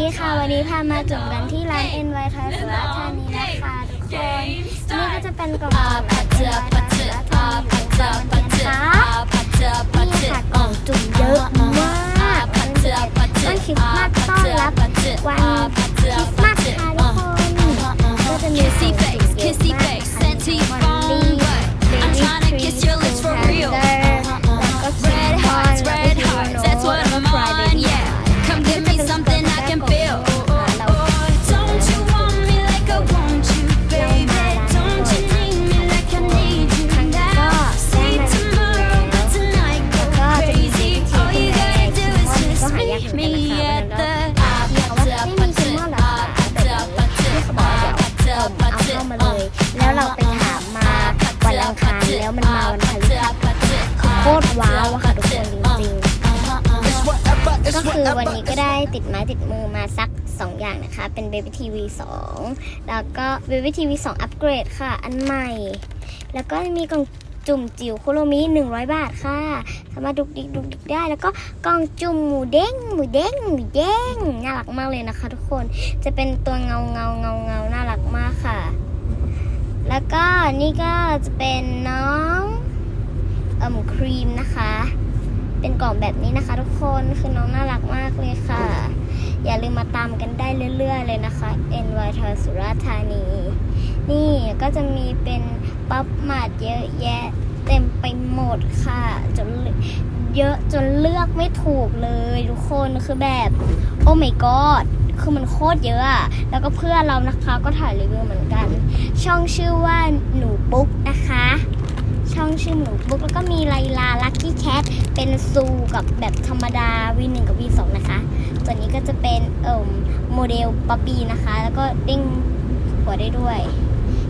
ดีค่ะ วันนี้พามาจุ่มกันที่ร้าน NY ไทยสุราษฎร์ธานีนะคะทุกคน นี่ก็จะเป็นกล่องจุ่มจาก NY ไทยสุราษฎร์ธานีนะคะนี่ค่ะกล่องจุ่มเยอะมากต้นคริสต์มาสต้อนรับวันคริสต์มาสค่ะทุกคน โคตรว้าวอะค่ะทุกคนจริงๆก็คือวันนี้ก็ได้ติดไม้ติดมือมาสัก 2 อย่างนะคะ เป็น Baby TV 2 แล้วก็ Baby TV 2 อัปเกรดค่ะ อันใหม่ แล้วก็มีกล่องจุ่มจิ๋วโคโรมิ100 บาทค่ะ สามารถดุกดิกดุกดิกได้ แล้วก็กล่องจุ่มหมูเด้ง หมูเด้ง หมูเด้ง น่ารักมากเลยนะคะ ทุกคน จะเป็นตัวเงาเงาเงาเงาน่ารักมากค่ะ แล้วก็นี่ก็จะเป็นน้องเอ่ มครีมนะคะ เป็นกล่องแบบนี้นะคะ ทุกคนคือน้องน่ารักมากเลยค่ะ อย่าลืมมาตามกันได้เรื่อยๆเลยนะคะ NY ทอยสุราธานี นี่ก็จะมีเป็นป๊อปมาดเยอะแยะเต็มไปหมดค่ะจนเยอะจนเลือกไม่ถูกเลยทุกคนคือแบบโอ้ my god คือมันโคตรเยอะอะแล้วก็เพื่อนเรานะคะก็ถ่ายรีวิวเหมือนกัน ช่องชื่อว่าหนูปุ๊กนะคะ ช่องชื่อหนูปุ๊กแล้วก็มีไลลาลักกี้แคทเป็นซูกับแบบธรรมดา V1 กับ V2 นะคะตัวนี้ก็จะเป็นเอ่มโมเดลปอปีนะคะ แล้วก็เด้งหัวได้ด้วย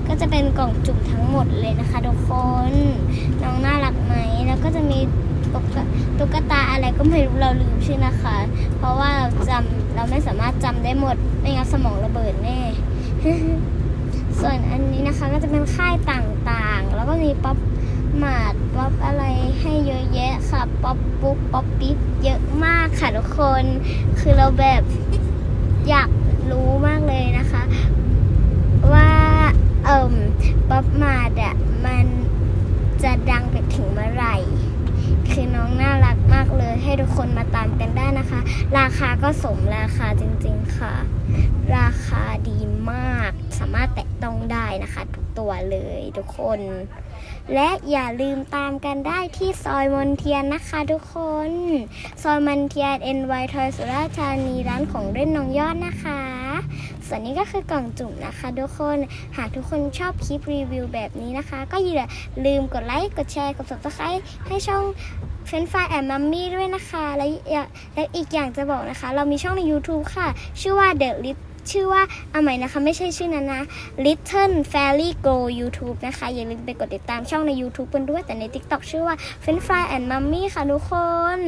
ก็จะเป็นกล่องจุ่มทั้งหมดเลยนะคะทุกคนน้องน่ารักไหมแล้วก็จะมีตุ๊กตุ๊กตาอะไรก็ไม่รู้เราลืมชื่อนะคะ เพราะว่าเราจำเราไม่สามารถจำได้หมดไม่งั้นสมองระเบิดแน่ส่วนอันนี้นะคะก็จะเป็นค่ายต่างๆ แล้วก็มีป๊อป หมาดป๊อปอะไรให้เยอะแยะค่ะป๊อปปุ๊กป๊อปปิ๊บเยอะมากค่ะทุกคน คือเราแบบอยากรู้มากเลยนะคะ ว่าเอ่มป๊อปมาดอะมันจะดังไปถึงเมื่อไหร่ คือน้องน่ารักมากเลย ให้ทุกคนมาตามกันได้นะคะ ราคาก็สมราคาจริงๆค่ะ ราคาดีมาก ต้องได้นะคะ ทุกตัวเลยทุกคน และอย่าลืมตามกันได้ที่ซอยมนเทียนนะคะทุกคน ซอยมนเทียน NY ทอยสุราธานีร้านของเล่นน้องยอดนะคะ ส่วนนี้ก็คือกล่องจุ่มนะคะ ทุกคน หากทุกคนชอบคลิปรีวิวแบบนี้นะคะ ก็อย่าลืมกดไลค์ กดแชร์ กด subscribe ให้ช่องเฟนฟาแอนมัมมี่ด้วยนะคะ และและอีกอย่างจะบอกนะคะ เรามีช่องใน YouTube ค่ะ ชื่อว่า The Lit ชื่อว่าเอาใหม่นะคะ ไม่ใช่ชื่อนั้นนะ Little Fairy Go YouTube นะคะ อย่าลืมไปกดติดตามช่องใน YouTube กันด้วย แต่ใน TikTok ชื่อว่า f r e n c h Fry and Mummy ค่ะทุกคน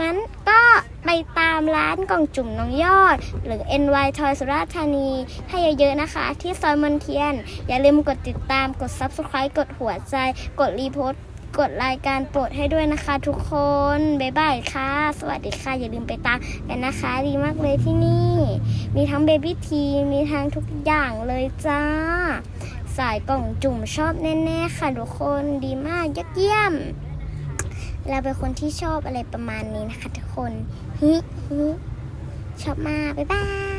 งั้นก็ไปตามร้านกล่องจุ่มน้องยอด หรือ NY Toy สุราษฎร์ธานี ให้เยอะๆนะคะ ที่ซอยมนเทียน อย่าลืมกดติดตามกด Subscribe กดหัวใจกดรีโพสต์ กดรายการโปรดให้ด้วยนะคะ ทุกคน บ๊ายบายค่ะ สวัสดีค่ะ อย่าลืมไปตามกันนะคะ ดีมากเลยที่นี่ มีทั้งเบบี้ที มีทั้งทุกอย่างเลยจ้า สายกล่องจุ่มชอบแน่ๆค่ะทุกคน ดีมากยอดเยี่ยม เราเป็นคนที่ชอบอะไรประมาณนี้นะคะ ทุกคนฮิฮิชอบมาก บ๊ายบาย